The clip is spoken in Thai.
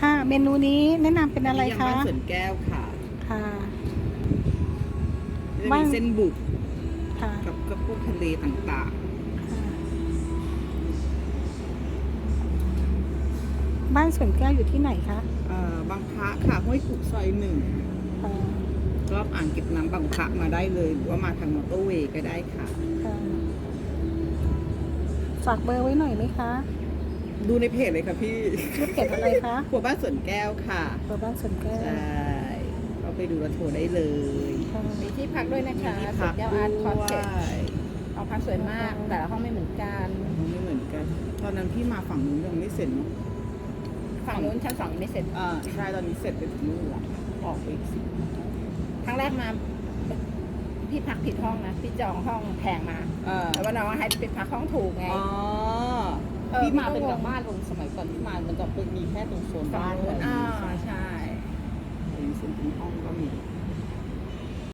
ค่ะ เมนูนี้แนะนำเป็นอะไรยำคะบ้านสวนแก้วค่ะค่ะ จะบ้ามีน เส้นบุกค่ะกับกับพวกทะเลต่างบ้านสวนแก้วอยู่ที่ไหนคะๆเอ่อบางพระค่ะห้วยขุกซอยหนึ่งค่ะรอบอ่างเก็บน้ำบางพระมาได้เลย หรือว่ามาทางมอเตอร์เวย์ก็ได้ค่ะ ค่ะฝากเบอร์ไว้หน่อยไหมคะ ดูในเพจเลยค่ะพี่ชื่อเพจอะไรคะครัวบ้านสวนแก้วค่ะเบอร์บ้านสวนแก้วใช่เราไปดูแล้วโทรได้เลยค่ะมีที่พักด้วยนะมีคะที่สพัวนกแก้วด้อาร์ตคอนวเซ็ปต์ยห้องพักสวยมาก แต่ละห้องไม่เหมือนกันไม่เหมือนกัน ตอนนั้นพี่มาฝั่งนู้นยังไม่เสร็จเนอะฝั่งนู้นชั้นสองยังไม่เสร็จอ่าใช่ตอนนี้เสร็จไปถึงนู่นละออกไปอีกสิครั้งแรกมาพี่พักผิดห้องนะพี่จองห้องแพงมาอ่าแต่ว่าน้องให้ไปพักห้องถูกไงอ๋อ เออพี่มาเป็นพี่ก็งงแบบบ้านลงสมัยก่อนที่มามันจะเป็นมีแค่ตรงโซนฝั่บ้างนนู้นเลย อ่าใช่